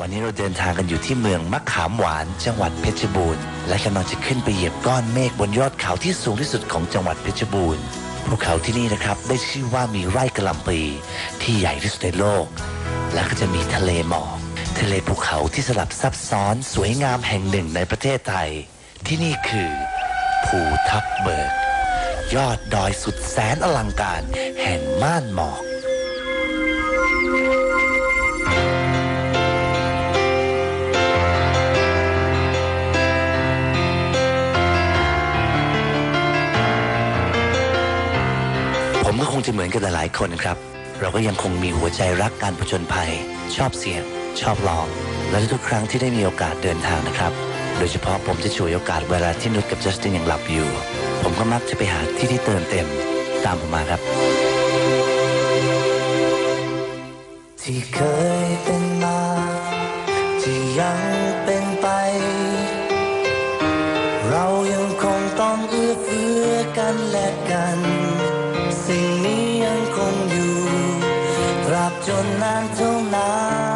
วันนี้เราเดินทางกันอยู่ที่เมืองมะขามหวาน จังหวัดเพชรบูรณ์ และกำลังจะขึ้นไปเหยียบก้อนเมฆบนยอดเขาที่สูงที่สุดของจังหวัดเพชรบูรณ์ภูเขาที่นี่นะครับได้ชื่อว่ามีไร่กระลำปีที่ใหญ่ที่สุดในโลก และก็จะมีทะเลหมอกทะเลภูเขาที่สลับซับซ้อนสวยงามแห่งหนึ่งในประเทศไทย ที่นี่คือภูทับเบิก ยอดดอยสุดแสนอลังการแห่งม่านหมอก ผมก็คงจะเหมือนกับหลายคนครับ เราก็ยังคงมีหัวใจรักการผจญภัย ชอบเสี่ยง ชอบลอง และทุกครั้งที่ได้มีโอกาสเดินทางนะครับ โดยเฉพาะผมจะฉวยโอกาสเวลาที่นุชกับจัสตินยังหลับอยู่ ผมก็มักจะไปหาที่ที่เติมเต็ม ตามผมมาครับ ที่เคยเป็น สิ่งนี้ยังคงอยู่ตราบจนนานเท่านาน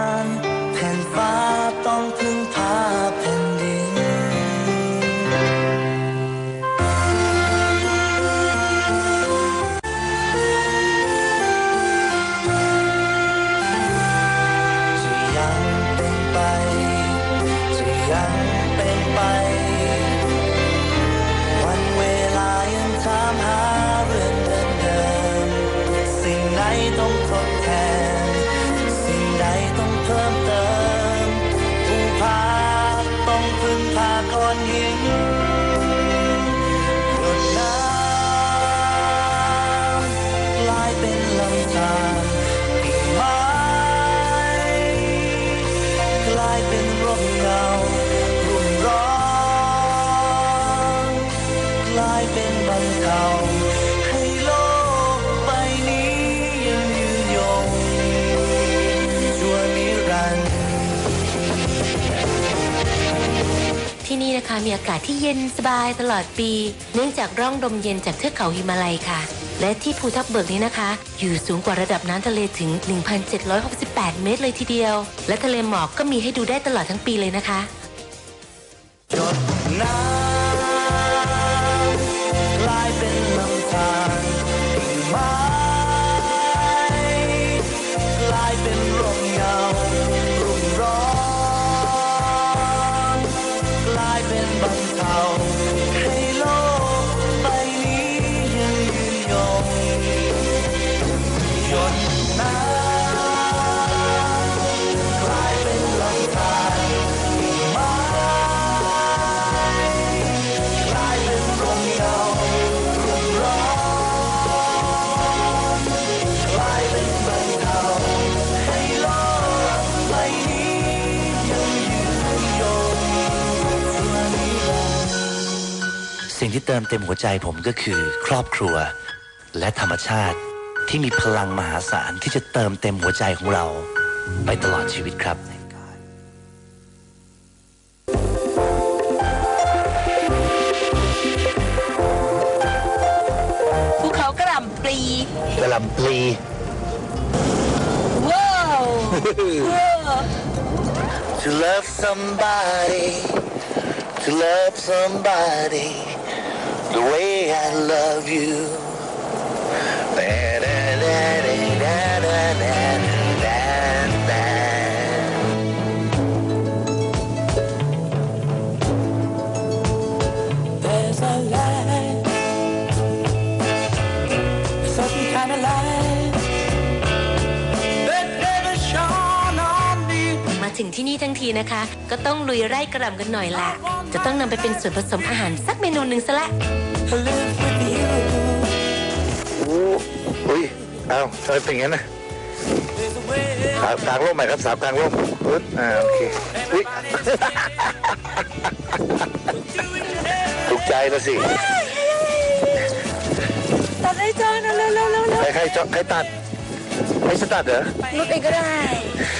ต้องทดแทน สิ่งใดต้องเพิ่มเติมผู้พาต้องพึ่งพาก้อนหินหยดน้ำกลายเป็นลำธารกิ่งไม้กลายเป็นร่มเงา นี่นะคะมีอากาศที่เย็นสบายตลอดปี เนื่องจากร่องลมเย็นจากเทือกเขาหิมาลัยค่ะ และที่ภูทับเบิกนี้นะคะ อยู่สูงกว่าระดับน้ำทะเลถึง 1,768 เมตรเลยทีเดียว และทะเลหมอกก็มีให้ดูได้ตลอดทั้งปีเลยนะคะ จดน้ำ ลา งที่เติมเต็มหัวใจผมก็คือ ครอบครัว และธรรมชาติที่มีพลังมหาศาลที่จะเติมเต็มหัวใจของเรา ไปตลอดชีวิตครับภูเขากระหล่ำปลีกระลำปลีว้าว To love somebody, to love somebody the way I love you. There's ถึงที่นี่ทั้งทีนะคะ ก็ต้องลุยไร่กระหล่ำกันหน่อยล่ะจะต้องนำไปเป็นส่วนผสมอาหารสักเมนูหนึ่งซะละ to live with you. อุ้ยเอ้าทำไมเป็นอย่างนั้นนะ There's a way สาวกลางร่มใหม่ครับสาวกลางร่มปึ๊บอ่าโอเคอุ้ยถูกใจแล้วสิตัดให้จอนเร็วเร็วเร็วเร็วใครใครจะใครตัดไม่ใช่ตัดเหรอนุดเองก็ได้เอา